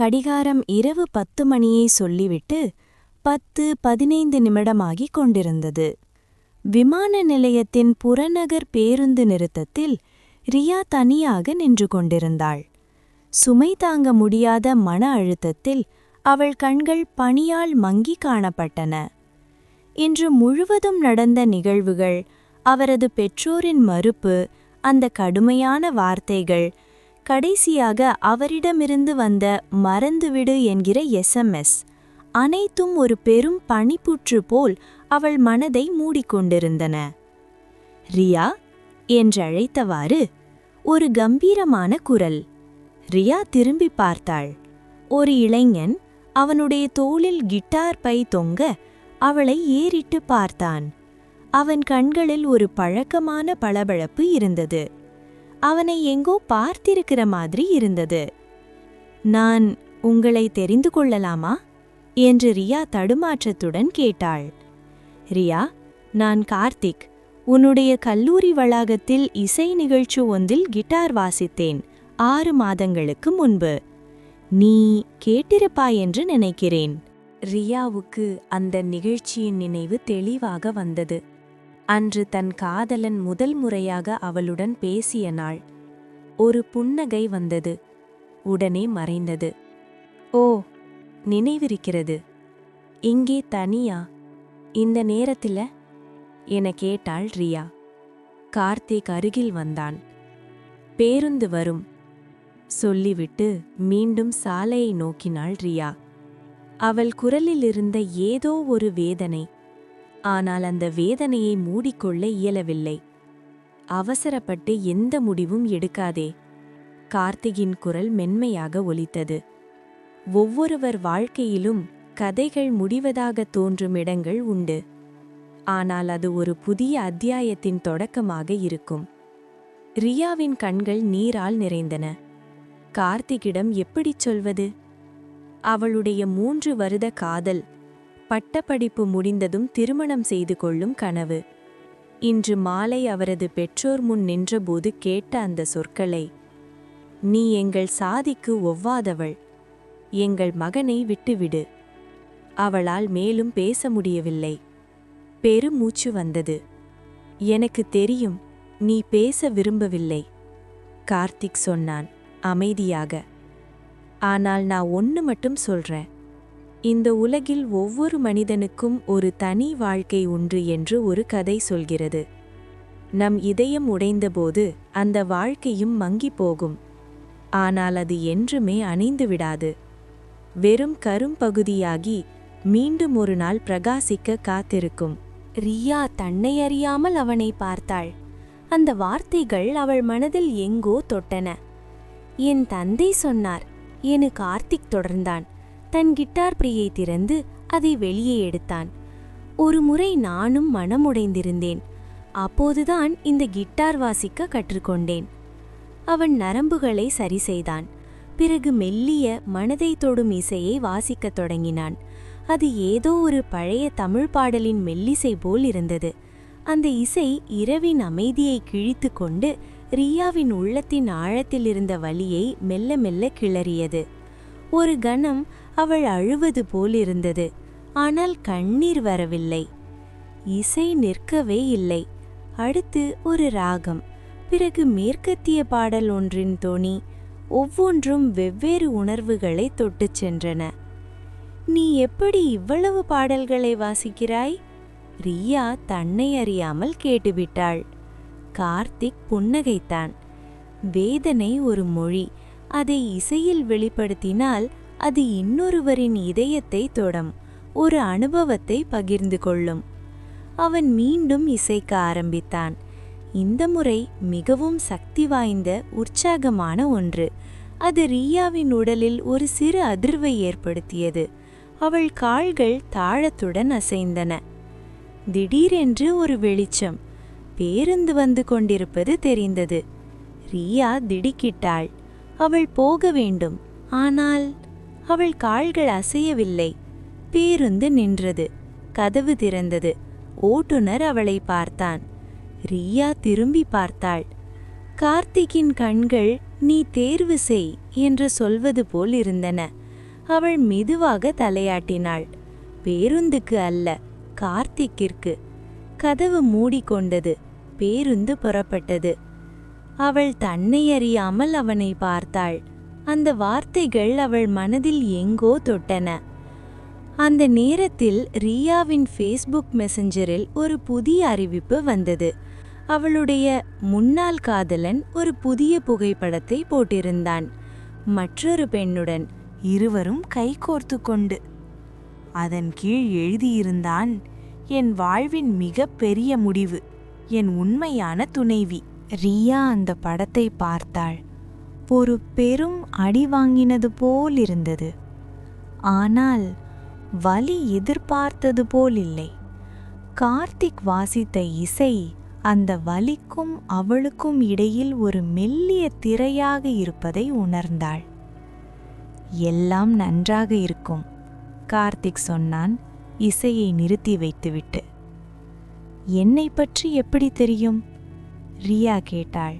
கடிகாரம் இரவு பத்து மணியை சொல்லிவிட்டு பத்து பதினைந்து நிமிடமாகிக் கொண்டிருந்தது. விமான நிலையத்தின் புறநகர் பேருந்து நிறுத்தத்தில் ரியா தனியாக நின்று கொண்டிருந்தாள். சுமை தாங்க முடியாத மன அழுத்தத்தில் அவள் கண்கள் பணியால் மங்கி காணப்பட்டன. இன்று முழுவதும் நடந்த நிகழ்வுகள் அவரது பெற்றோரின் மறுப்பு அந்த கடுமையான வார்த்தைகள் கடைசியாக அவரிடமிருந்து வந்த மறந்துவிடு என்கிற எஸ்எம்எஸ் அனைத்தும் ஒரு பெரும் பனிப்புற்று போல் அவள் மனதை மூடிக்கொண்டிருந்தன. ரியா என்றழைத்தவாறு ஒரு கம்பீரமான குரல். ரியா திரும்பி பார்த்தாள். ஒரு இளைஞன் அவனுடைய தோளில் கிட்டார் பை தொங்க அவளை ஏறிட்டு பார்த்தான். அவன் கண்களில் ஒரு பழக்கமான பளபளப்பு இருந்தது. அவனை எங்கோ பார்த்திருக்கிற மாதிரி இருந்தது. நான் உங்களை தெரிந்து கொள்ளலாமா? என்று ரியா தடுமாற்றத்துடன் கேட்டாள். ரியா நான் கார்த்திக். உன்னுடைய கல்லூரி வளாகத்தில் இசை நிகழ்ச்சி ஒன்றில் கிட்டார் வாசித்தேன் ஆறு மாதங்களுக்கு முன்பு. நீ கேட்டிருப்பாய் என்று நினைக்கிறேன். ரியாவுக்கு அந்த நிகழ்ச்சியின் நினைவு தெளிவாக வந்தது. அன்று தன் காதலன் முதல் முறையாக அவளுடன் பேசிய நாள். ஒரு புன்னகை வந்தது. உடனே மறைந்தது. ஓ நினைவிருக்கிறது. இங்கே தனியா? இந்த நேரத்தில்? என கேட்டாள் ரியா. கார்த்திக் அருகில் வந்தான். பேருந்து வரும் சொல்லிவிட்டு மீண்டும் சாலையை நோக்கினாள் ரியா. அவள் குரலில் இருந்த ஏதோ ஒரு வேதனை ஆனால் அந்த வேதனையை மூடிக்கொள்ள இயலவில்லை. அவசரப்பட்டு எந்த முடிவும் எடுக்காதே. கார்த்திகின் குரல் மென்மையாக ஒலித்தது. ஒவ்வொருவர் வாழ்க்கையிலும் கதைகள் முடிவதாக தோன்றும் இடங்கள் உண்டு. ஆனால் அது ஒரு புதிய அத்தியாயத்தின் தொடக்கமாக இருக்கும். ரியாவின் கண்கள் நீரால் நிறைந்தன. கார்த்திகிடம் எப்படிச் சொல்வது? அவளுடைய மூன்று வருட காதல் பட்டப்படிப்பு முடிந்ததும் திருமணம் செய்து கொள்ளும் கனவு. இன்று மாலை அவரது பெற்றோர் முன் நின்றபோது கேட்ட அந்த சொற்களை நீ எங்கள் சாதிக்கு ஒவ்வாதவள். எங்கள் மகனை விட்டுவிடு. அவளால் மேலும் பேச முடியவில்லை. பெருமூச்சு வந்தது. எனக்கு தெரியும் நீ பேச விரும்பவில்லை கார்த்திக் சொன்னான் அமைதியாக. ஆனால் நான் ஒன்று மட்டும் சொல்றேன். இந்த உலகில் ஒவ்வொரு மனிதனுக்கும் ஒரு தனி வாழ்க்கை உண்டு என்று ஒரு கதை சொல்கிறது. நம் இதயம் உடைந்தபோது அந்த வாழ்க்கையும் மங்கி போகும். ஆனால் அது என்றுமே அணைந்து விடாது. வெறும் கரும்பகுதியாகி மீண்டும் ஒரு நாள் பிரகாசிக்க காத்திருக்கும். ரியா தன்னை அறியாமல் அவனை பார்த்தாள். அந்த வார்த்தைகள் அவள் மனதில் எங்கோ தொட்டன. என் தந்தை சொன்னார் என கார்த்திக் தொடர்ந்தான். தன் கிட்டார் பிரியை திறந்து அதை வெளியே எடுத்தான். ஒரு முறை நானும் மனமுடைந்திருந்தேன் அப்போதுதான் இந்த கிட்டார் வாசிக்க கற்றுக்கொண்டேன். அவன் நரம்புகளை சரி செய்தான். பிறகு மெல்லிய மனதை தொடும் இசையை வாசிக்கத் தொடங்கினான். அது ஏதோ ஒரு பழைய தமிழ் பாடலின் மெல்லிசை போல் இருந்தது. அந்த இசை இரவின் அமைதியை கிழித்து கொண்டு ரியாவின் உள்ளத்தின் ஆழத்தில் இருந்த வலியை மெல்ல மெல்ல கிளறியது. ஒரு கணம் அவள் அழுவது போலிருந்தது. ஆனால் கண்ணீர் வரவில்லை. இசை நிற்கவே இல்லை. அடுத்து ஒரு ராகம். பிறகு மேற்கத்திய பாடல் ஒன்றின் தொனி. ஒவ்வொன்றும் வெவ்வேறு உணர்வுகளை தொட்டுச் சென்றன. நீ எப்படி இவ்வளவு பாடல்களை வாசிக்கிறாய்? ரியா தன்னை அறியாமல் கேட்டுவிட்டாள். கார்த்திக் புன்னகைத்தான். வேதனை ஒரு மொழி. அதை இசையில் வெளிப்படுத்தினால் அது இன்னொருவரின் இதயத்தை தொடும் ஒரு அனுபவத்தை பகிர்ந்து கொள்ளும். அவன் மீண்டும் இசைக்க ஆரம்பித்தான். இந்த முறை மிகவும் சக்தி வாய்ந்த உற்சாகமான ஒன்று. அது ரியாவின் உடலில் ஒரு சிறு அதிர்வை ஏற்படுத்தியது. அவள் கால்கள் தாழத்துடன் அசைந்தன. திடீரென்று ஒரு வெளிச்சம் பேருந்து வந்து கொண்டிருப்பது தெரிந்தது. ரியா திடுக்கிட்டாள். அவள் போக வேண்டும். ஆனால் அவள் கால்கள் அசையவில்லை. பேருந்து நின்றது. கதவு திறந்தது. ஓட்டுநர் அவளை பார்த்தான். ரியா திரும்பி பார்த்தாள். கார்த்திக்கின் கண்கள் நீ தேர்வு செய் என்று சொல்வது போல் இருந்தன. அவள் மெதுவாக தலையாட்டினாள். பேருந்துக்கு அல்ல கார்த்திக்கிற்கு. கதவு மூடிக்கொண்டது. பேருந்து புறப்பட்டது. அவள் தன்னை அறியாமல் அவனை பார்த்தாள். அந்த வார்த்தைகள் அவள் மனதில் எங்கோ தொட்டன. அந்த நேரத்தில் ரியாவின் ஃபேஸ்புக் மெசஞ்சரில் ஒரு புதிய அறிவிப்பு வந்தது. அவளுடைய முன்னாள் காதலன் ஒரு புதிய புகைப்படத்தை போட்டிருந்தான். மற்றொரு பெண்ணுடன் இருவரும் கைகோர்த்து கொண்டு அதன் கீழ் எழுதியிருந்தான் என் வாழ்வின் மிக பெரிய முடிவு என் உண்மையான துணைவி. ரியா அந்த படத்தை பார்த்தாள். ஒரு பெரும் அடி வாங்கினது போல் இருந்தது. ஆனால் வலி எதிர்பார்த்தது போல் இல்லை. கார்த்திக் வாசித்த இசை அந்த வலிக்கும் அவளுக்கும் இடையில் ஒரு மெல்லிய திரையாக இருப்பதை உணர்ந்தாள். எல்லாம் நன்றாக இருக்கும் கார்த்திக் சொன்னான் இசையை நிறுத்தி வைத்துவிட்டு. என்னை பற்றி எப்படி தெரியும்? ரியா கேட்டாள்.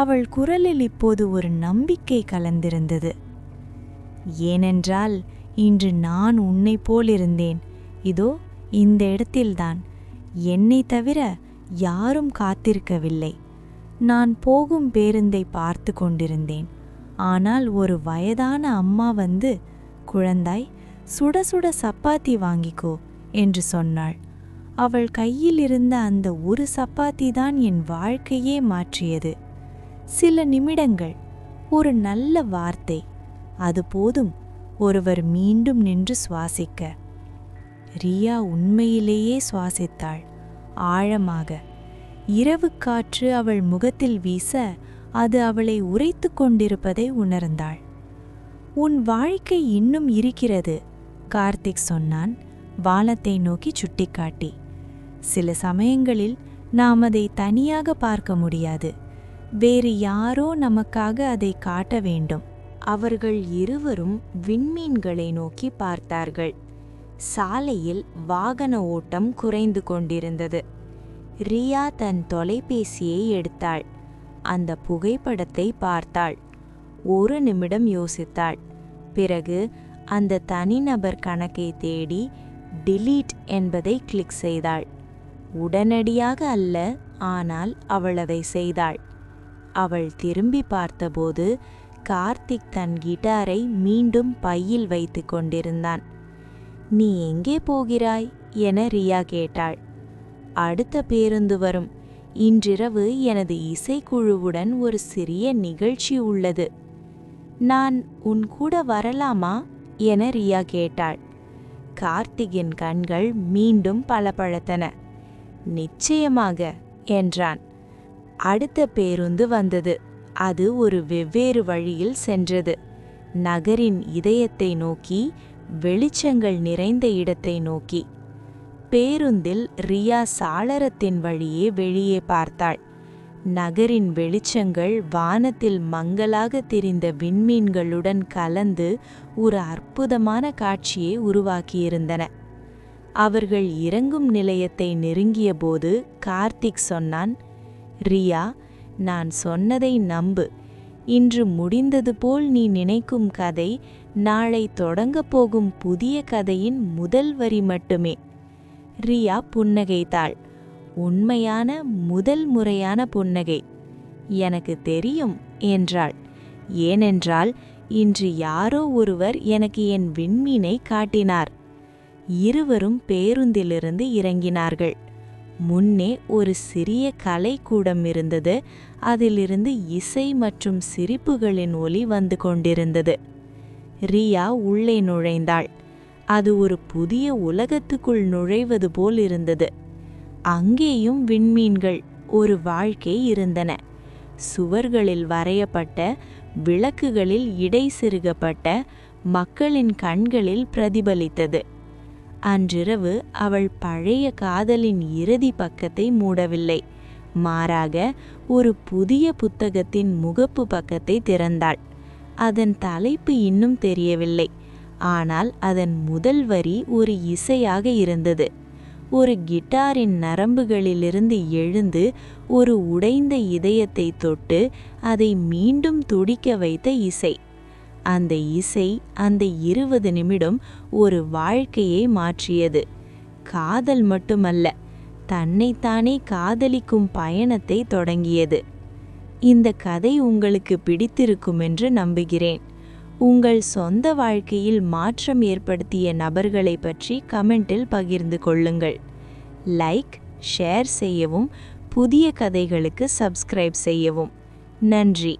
அவள் குரலில் இப்போது ஒரு நம்பிக்கை கலந்திருந்தது. ஏனென்றால் இன்று நான் உன்னை போலிருந்தேன். இதோ இந்த இடத்தில்தான். என்னை தவிர யாரும் காத்திருக்கவில்லை. நான் போகும் பேருந்தை பார்த்து கொண்டிருந்தேன். ஆனால் ஒரு வயதான அம்மா வந்து குழந்தாய் சுட சுட சப்பாத்தி வாங்கிக்கோ என்று சொன்னாள். அவள் கையில் இருந்த அந்த ஒரு சப்பாத்தி தான் என் வாழ்க்கையே மாற்றியது. சில நிமிடங்கள் ஒரு நல்ல வார்த்தை அது போதும் ஒருவர் மீண்டும் நின்று சுவாசிக்க. ரியா உண்மையிலேயே சுவாசித்தாள். ஆழமாக இரவு காற்று அவள் முகத்தில் வீச அது அவளை உரைத்து கொண்டிருப்பதை உணர்ந்தாள். உன் வாழ்க்கை இன்னும் இருக்கிறது கார்த்திக் சொன்னான் வானத்தை நோக்கி சுட்டிக்காட்டி. சில சமயங்களில் நாம் அதை தனியாக பார்க்க முடியாது. வேறு யாரோ நமக்காக அதை காட்ட வேண்டும். அவர்கள் இருவரும் விண்மீன்களை நோக்கி பார்த்தார்கள். சாலையில் வாகன ஓட்டம் குறைந்து கொண்டிருந்தது. ரியா தன் தொலைபேசியை எடுத்தாள். அந்த புகைப்படத்தை பார்த்தாள். ஒரு நிமிடம் யோசித்தாள். பிறகு அந்த தனிநபர் கணக்கை தேடி டிலீட் என்பதை கிளிக் செய்தாள். உடனடியாக அல்ல ஆனால் அவள் அதை செய்தாள். அவள் திரும்பி பார்த்தபோது கார்த்திக் தன் கிட்டாரை மீண்டும் பையில் வைத்து கொண்டிருந்தான். நீ எங்கே போகிறாய்? என ரியா கேட்டாள். அடுத்த பேருந்து வரும். இன்றிரவு எனது இசைக்குழுவுடன் ஒரு சிறிய நிகழ்ச்சி உள்ளது. நான் உன் கூட வரலாமா? என ரியா கேட்டாள். கார்த்திகின் கண்கள் மீண்டும் பளபளத்தன. நிச்சயமாக என்றான். அடுத்த பேருந்து வந்தது. அது ஒரு வெவ்வேறு வழியில் சென்றது. நகரின் இதயத்தை நோக்கி வெளிச்சங்கள் நிறைந்த இடத்தை நோக்கி. பேருந்தில் ரியா சாளரத்தின் வழியே வெளியே பார்த்தாள். நகரின் வெளிச்சங்கள் வானத்தில் மங்கலாக தெரிந்த விண்மீன்களுடன் கலந்து ஒரு அற்புதமான காட்சியை உருவாக்கியிருந்தன. அவர்கள் இறங்கும் நிலையத்தை நெருங்கியபோது கார்த்திக் சொன்னான் ரியா நான் சொன்னதை நம்பு. இன்று முடிந்தது போல் நீ நினைக்கும் கதை நாளை தொடங்கப் போகும் புதிய கதையின் முதல் வரி மட்டுமே. ரியா புன்னகைத்தாள். உண்மையான முதல் முறையான புன்னகை. எனக்கு தெரியும் என்றாள். ஏனென்றால் இன்று யாரோ ஒருவர் எனக்கு என் விண்மீனை காட்டினார். இருவரும் பேருந்திலிருந்து இறங்கினார்கள். முன்னே ஒரு சிறிய கலைக்கூடம் இருந்தது. அதிலிருந்து இசை மற்றும் சிரிப்புகளின் ஒலி வந்து கொண்டிருந்தது. ரியா உள்ளே நுழைந்தாள். அது ஒரு புதிய உலகத்துக்குள் நுழைவது போல் இருந்தது. அங்கேயும் விண்மீன்கள் ஒரு வாழ்க்கை இருந்தன. சுவர்களில் வரையப்பட்ட விளக்குகளில் இடை சிறுகப்பட்ட மக்களின் கண்களில் பிரதிபலித்தது. அன்றிரவு அவள் பழைய காதலின் இறுதி பக்கத்தை மூடவில்லை. மாறாக ஒரு புதிய புத்தகத்தின் முகப்பு பக்கத்தை திறந்தாள். அதன் தலைப்பு இன்னும் தெரியவில்லை. ஆனால் அதன் முதல் வரி ஒரு இசையாக இருந்தது. ஒரு கிட்டாரின் நரம்புகளிலிருந்து எழுந்து ஒரு உடைந்த இதயத்தை தொட்டு அதை மீண்டும் துடிக்க வைத்த இசை. அந்த இசை அந்த இருபது நிமிடம் ஒரு வாழ்க்கையை மாற்றியது. காதல் மட்டுமல்ல தன்னைத்தானே காதலிக்கும் பயணத்தை தொடங்கியது. இந்த கதை உங்களுக்கு பிடித்திருக்கும் என்று நம்புகிறேன். உங்கள் சொந்த வாழ்க்கையில் மாற்றம் ஏற்படுத்திய நபர்களை பற்றி கமெண்டில் பகிர்ந்து கொள்ளுங்கள். லைக் ஷேர் செய்யவும் புதிய கதைகளுக்கு சப்ஸ்கிரைப் செய்யவும். நன்றி.